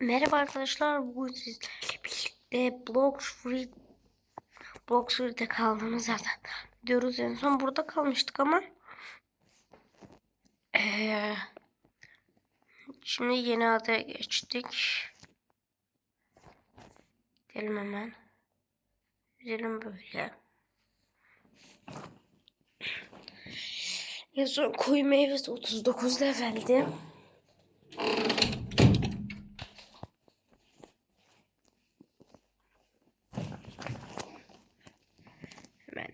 Merhaba arkadaşlar. Bu sizlerle birlikte Blox Free Blox Free'de kaldığımız zaten diyoruz en son burada kalmıştık ama ee, şimdi yeni adaya geçtik. Gidelim hemen. Gidelim böyle. En son koyu meyvesi 39 leveldi. Hemen.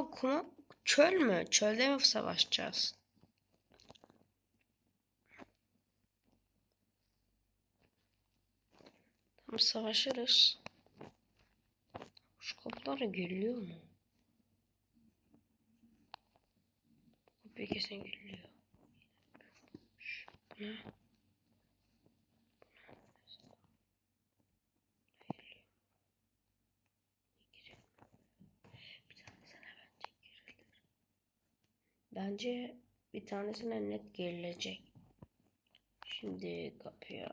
Aa çöl mü? Çölde mi savaşacağız? Tamam savaşırız. Şu kapılar geliyor mu? Kapı kesin geliyor. Ne? Bence bir tanesine net girilecek. Şimdi kapıya.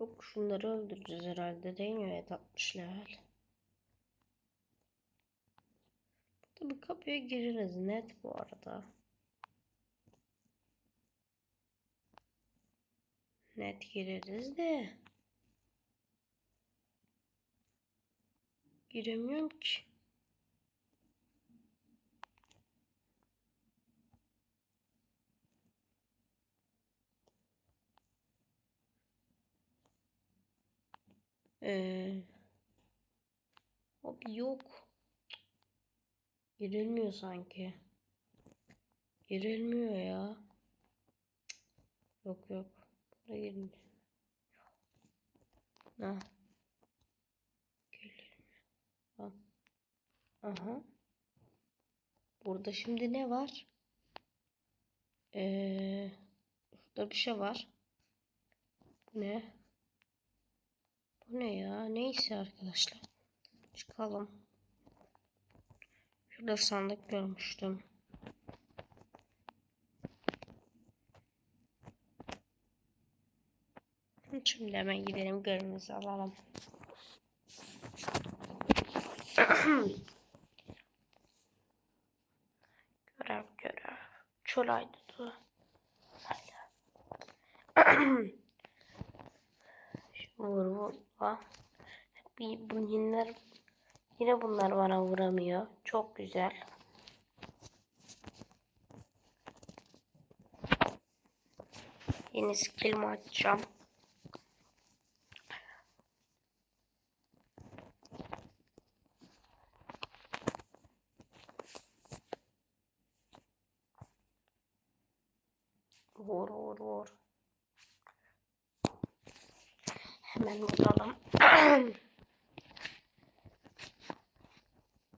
Yok şunları öldüreceğiz herhalde değil mi? Evet 60 level. Bir kapıya gireriz net bu arada. Net gireriz de. Giremiyorum ki. Ee, abi yok. Girilmiyor sanki. Girilmiyor ya. Yok yok. Burada girilmiyor. Ha. Girilmiyor. Aha. Burada şimdi ne var? Ee, burada bir şey var. Bu ne? Ne ya? Neyse arkadaşlar. Çıkalım. Şurada sandık görmüştüm. Şimdi hemen gidelim görevimizi alalım. görev görev. Çöl aydısı. Vur vur. Ah. Bir bu yinler yine bunlar bana vuramıyor. Çok güzel. Yeni skillimi açacağım. Vur vur vur. Hemen vuralım.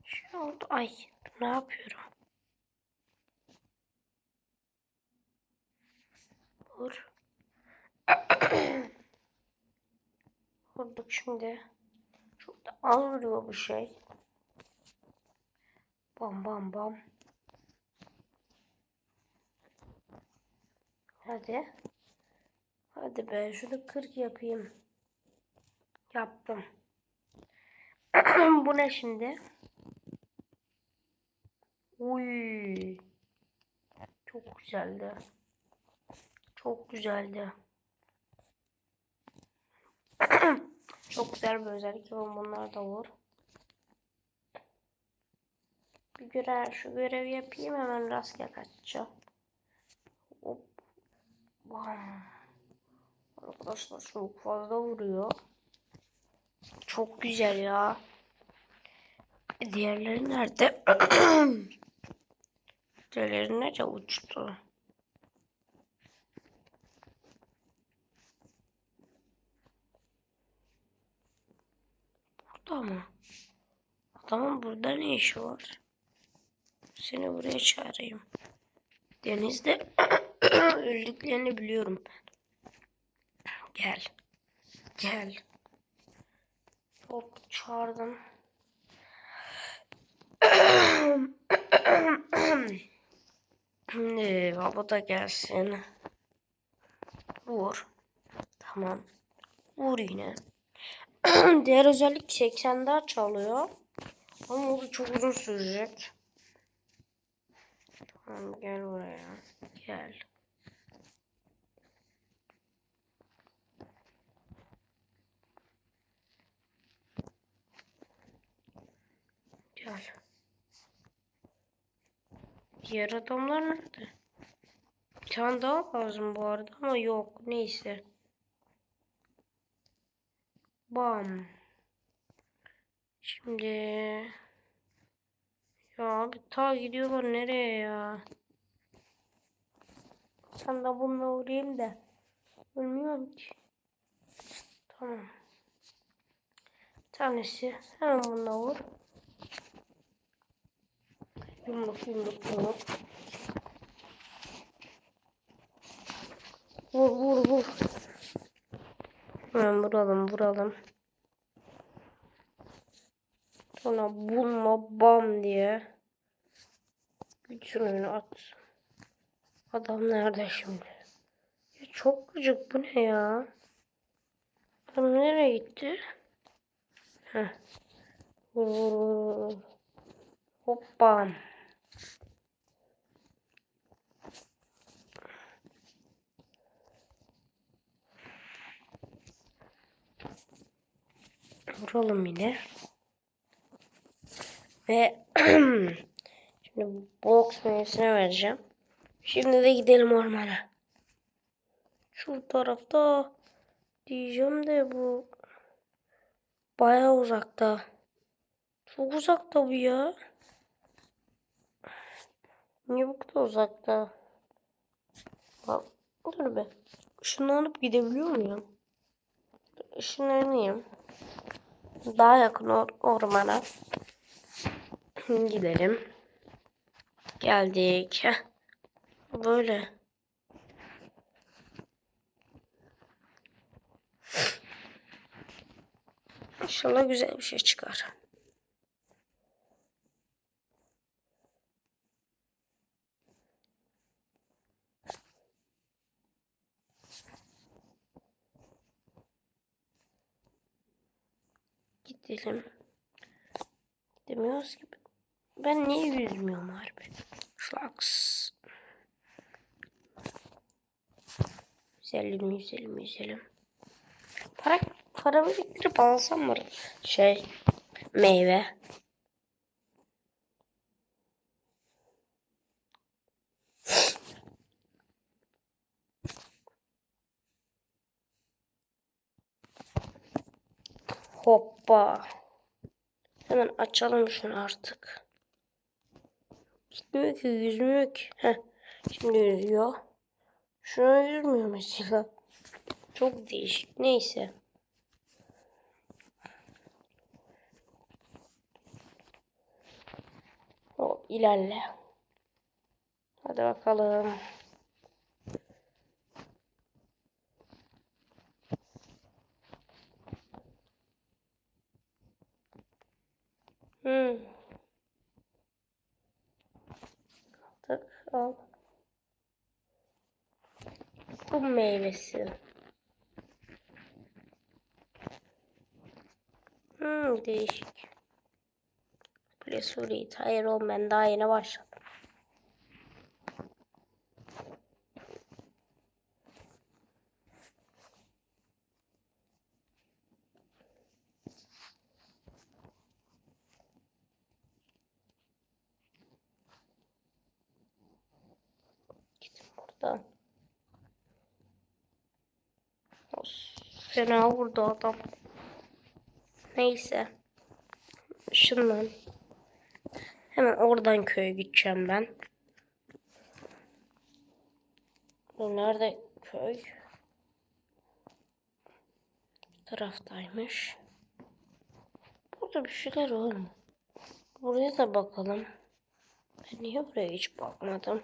Şu oldu. Ay ne yapıyorum? Vur. Vurduk şimdi. Çok da az vuruyor bu şey. Bam bam bam. Hadi. Hadi be şunu 40 yapayım. Yaptım. Bu ne şimdi? Uy. Çok güzeldi. Çok güzeldi. Çok güzel bir özellik. Ben bunlar da vur. Bir görev, şu görevi yapayım hemen rastgele kaçacağım. Hop. Bam. Arkadaşlar çok fazla vuruyor. Çok güzel ya. Diğerleri nerede? Diğerleri nerede uçtu? Burada mı? Adamın burada ne işi var? Seni buraya çağırayım. Denizde öldüklerini biliyorum. Gel. Gel. Hop çağırdım. Şimdi baba da gelsin. Vur. Tamam. Vur yine. Diğer özellik 80 daha çalıyor. Ama o da çok uzun sürecek. Tamam gel buraya. Gel. Gel. Diğer adamlar nerede? Bir tane daha lazım bu arada ama yok. Neyse. Bam. Şimdi ya abi ta gidiyorlar nereye ya? Sen de bununla uğrayayım da. Ölmüyorum ki. Tamam. Bir tanesi hemen bununla vur. Yumruk yumruk yumruk. Vur vur vur. Hemen vuralım vuralım. Sonra bununla bam diye. Gücünü at. Adam nerede şimdi? Ya çok gıcık bu ne ya? Adam nereye gitti? Heh. Vur vur vur. Hoppa. Vuralım yine. Ve şimdi box meyvesine vereceğim. Şimdi de gidelim ormana. Şu tarafta diyeceğim de bu bayağı uzakta. Çok uzakta bu ya. Niye bu kadar uzakta? Bak, dur be. Şunu alıp gidebiliyor muyum? Işınlanayım. Daha yakın or ormana. Gidelim. Geldik. Böyle. İnşallah güzel bir şey çıkar. Gidelim. Gidemiyoruz gibi. Ben niye yüzmüyorum harbi? Flux. Yüzelim, yüzelim, yüzelim. Para, para biriktirip alsam mı? Şey, meyve. Hoppa. Hemen açalım şunu artık. Gitmiyor ki yüzmüyor ki. Heh, şimdi yüzüyor. Şuna yüzmüyor mesela. Çok değişik. Neyse. O ilerle. Hadi bakalım. Hmm. Aldık. Al. Bu meyvesi. Hmm, değişik. Plesurit. Hayır oğlum ben daha yeni başladım. Fena vurdu adam. Neyse. Şundan. Hemen oradan köye gideceğim ben. Bu nerede köy? Bu taraftaymış. Burada bir şeyler var mı? Buraya da bakalım. Ben niye buraya hiç bakmadım?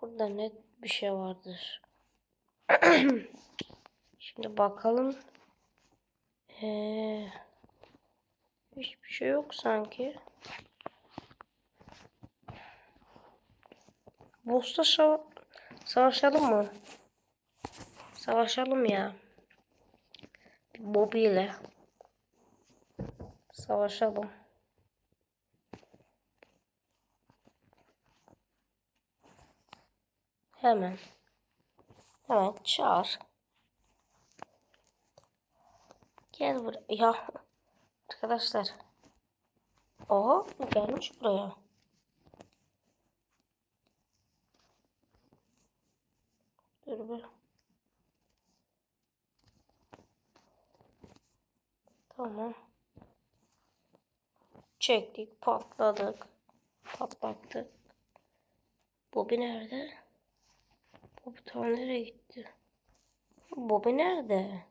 Burada net bir şey vardır. Şimdi bakalım. Ee, hiçbir şey yok sanki. Boss'ta sava- savaşalım mı? Savaşalım ya. Bobby ile. Savaşalım. Hemen. Hemen çağır. Gel buraya. Ya arkadaşlar. Oha gelmiş buraya. Dur bir. Tamam. Çektik, patladık. Patlattık. Bobby nerede? Tam nereye gitti? Bobby nerede?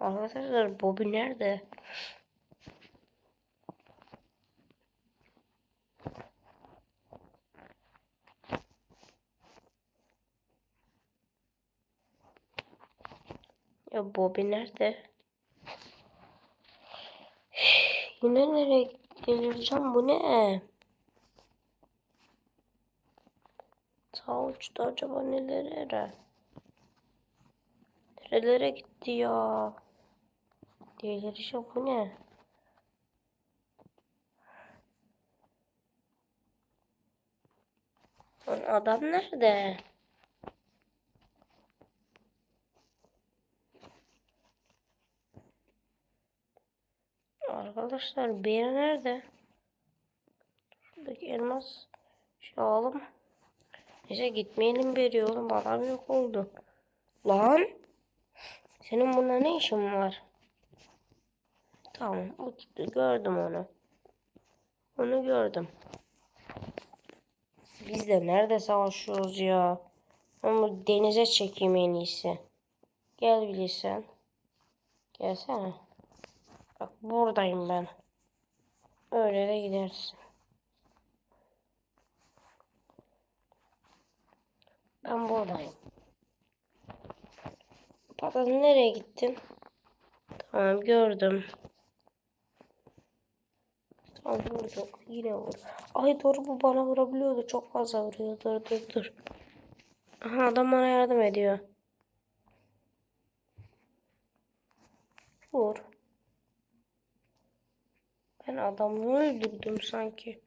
Arkadaşlar Bobby nerede? Ya Bobby nerede? Yine nereye geleceğim? Bu ne? Ta uçta acaba nelere? Nerelere gitti ya? Delirişe bu ne? Lan adam nerede? Arkadaşlar yer nerede? Şuradaki elmas şey alalım. Neyse gitmeyelim bir oğlum adam yok oldu. Lan senin bunda ne işin var? Tamam o gitti gördüm onu. Onu gördüm. Biz de nerede savaşıyoruz ya? Onu denize çekeyim en iyisi. Gel bilirsen. Gelsene. Bak buradayım ben. Öyle de gidersin. Ben buradayım. Patladı nereye gittin? Tamam gördüm. Tamam vurduk. Yine vur. Ay doğru bu bana vurabiliyordu. Çok fazla vuruyor. Dur dur dur. Aha adam bana yardım ediyor. Vur. Ben adamı öldürdüm sanki.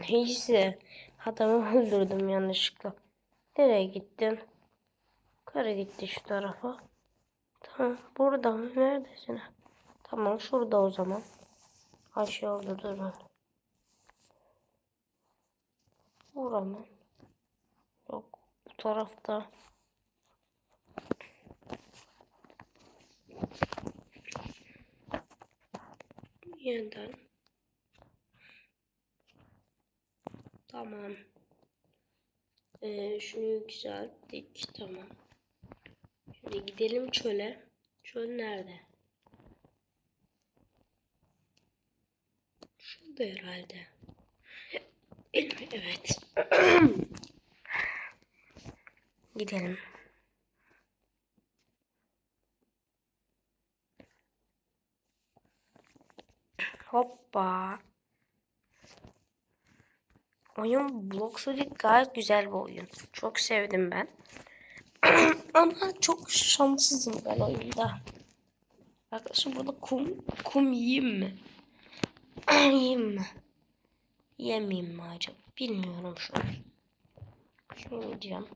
Neyse. Adamı öldürdüm yanlışlıkla. Nereye gittin? Kara gitti şu tarafa. Tamam. Burada mı? Neredesin? Tamam. Şurada o zaman. Aşağı oldu durun. Hemen. Yok. Bu tarafta. Yeniden. Tamam. Ee, şunu yükselttik. Tamam. Şimdi gidelim çöle. Çöl nerede? Şurada herhalde. Evet. Gidelim. Hoppa. Oyun Bloxody gayet güzel bir oyun. Çok sevdim ben. Ama çok şanssızım ben oyunda. Arkadaşım burada kum kum yiyeyim mi? yiyeyim mi? Yemeyeyim mi acaba? Bilmiyorum şu an. Şunu yiyeceğim.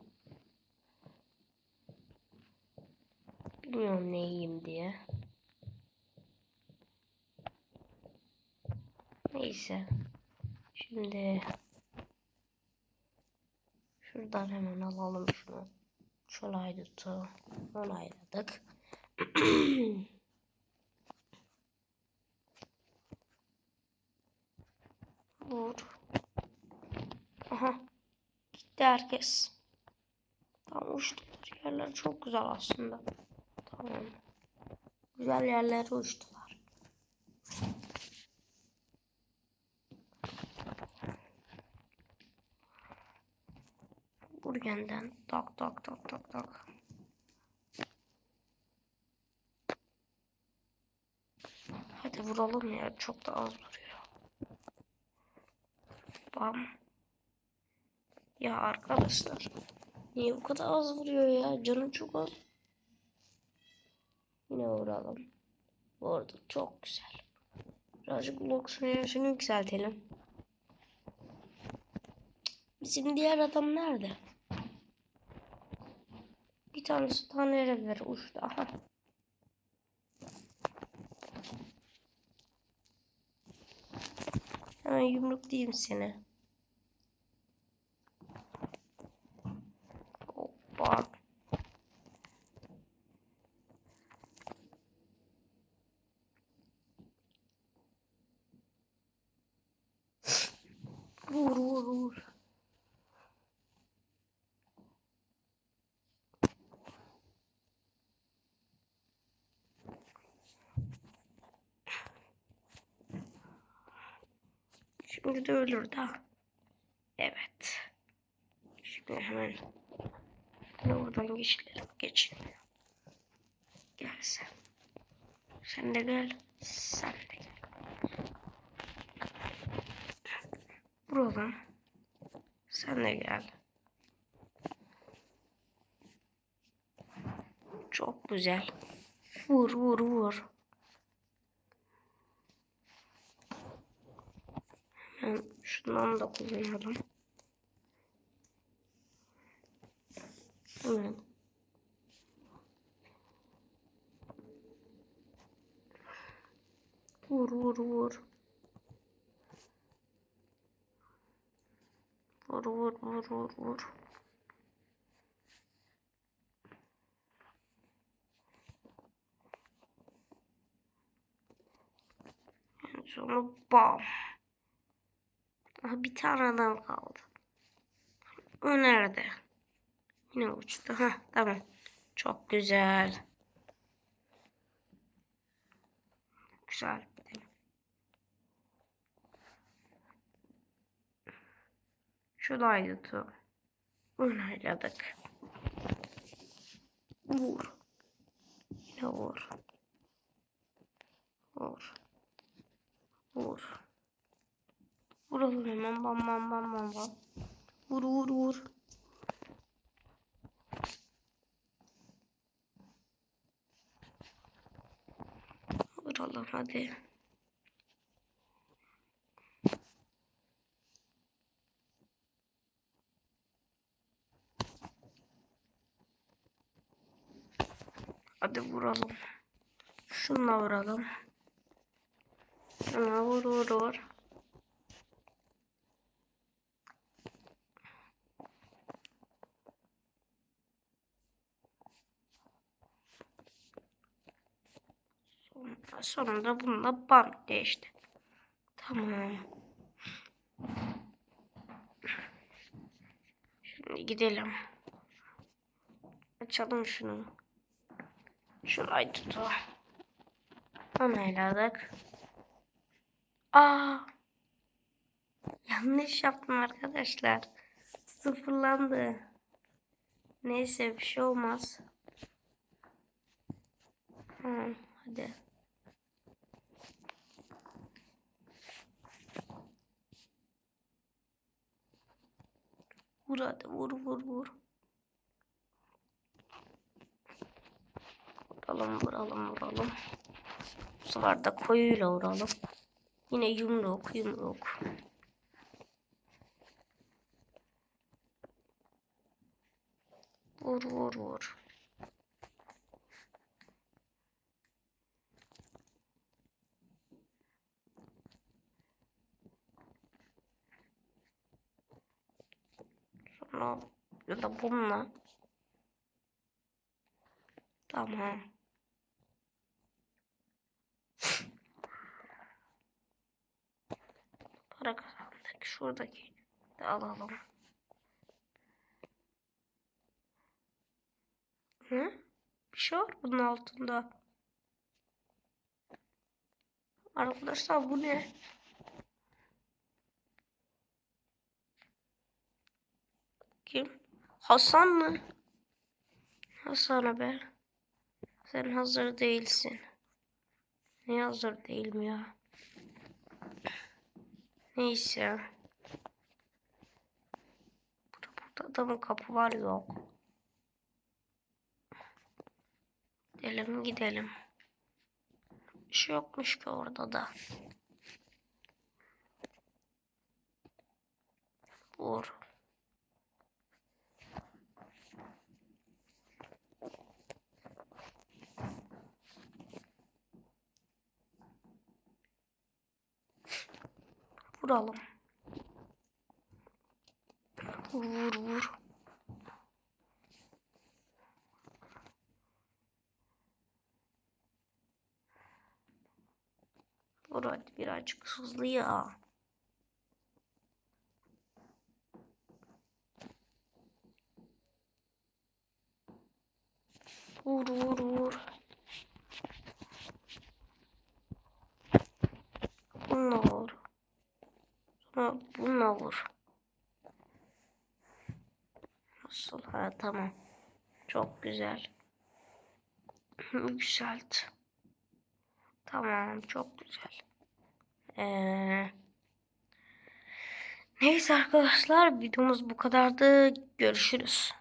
Bilmiyorum ne yiyeyim diye. Neyse. Şimdi şuradan hemen alalım şunu. Şöyle haydutu onayladık. Vur. Aha. Gitti herkes. Tamam uçtular. Yerler çok güzel aslında. Tamam. Güzel yerlere uçtular. Burgen'den tak tak tak tak tak. Hadi vuralım ya. Çok da az vuruyor. Bam. Ya arkadaşlar. Niye bu kadar az vuruyor ya? Canı çok az. Yine vuralım. Vurduk. Çok güzel. Birazcık yaşını yükseltelim. Bizim diğer adam nerede? Tanesi daha nerelere uçtu. Aha. Hemen yumruklayayım seni. Hoppa. Vur vur vur. De ölür da. Evet. Şimdi hemen oradan geçelim. Geçin. Gel sen. Sen de gel. Sen de gel. Buradan. Sen de gel. Çok güzel. Vur vur vur. Hemen şundan da kullanalım. Hemen. Vur vur vur. Vur vur vur vur vur. Sonu bam. Bir tane adam kaldı. O nerede? Yine uçtu. Ha tamam. Çok güzel. Güzel. Şu da yutu. Onayladık. Vur. Yine vur. Vur. Vur. Vuralım hemen. Bam bam bam bam bam. Vur vur vur. Vuralım hadi. Hadi vuralım. Şununla vuralım. Şuna vur vur vur. Sonunda, bununla bam değişti. Tamam. Şimdi gidelim. Açalım şunu. Şurayı tutalım. Onayladık. Aa! Yanlış yaptım arkadaşlar. Sıfırlandı. Neyse bir şey olmaz. Tamam hadi. Vur hadi vur vur vur. Vuralım vuralım vuralım. Bu sefer de koyuyla vuralım. Yine yumruk yumruk. Vur vur vur. Sonra ya da bununla. Tamam. Para kazandık. Şuradaki de alalım. Hı? Bir şey var bunun altında. Arkadaşlar bu ne? Hasan mı? Hasan abi. Sen hazır değilsin. Ne hazır değilim ya? Neyse. Burada Ortada mı kapı var yok. Gidelim gidelim. Bir şey yokmuş ki orada da. Vur. Vuralım. Vur vur. Vur hadi birazcık hızlı ya. Vur vur vur. Bununla vur. Sonra bununla vur. Nasıl? Ha tamam. Çok güzel. Yükselt. Tamam çok güzel. Ee, neyse arkadaşlar videomuz bu kadardı. Görüşürüz.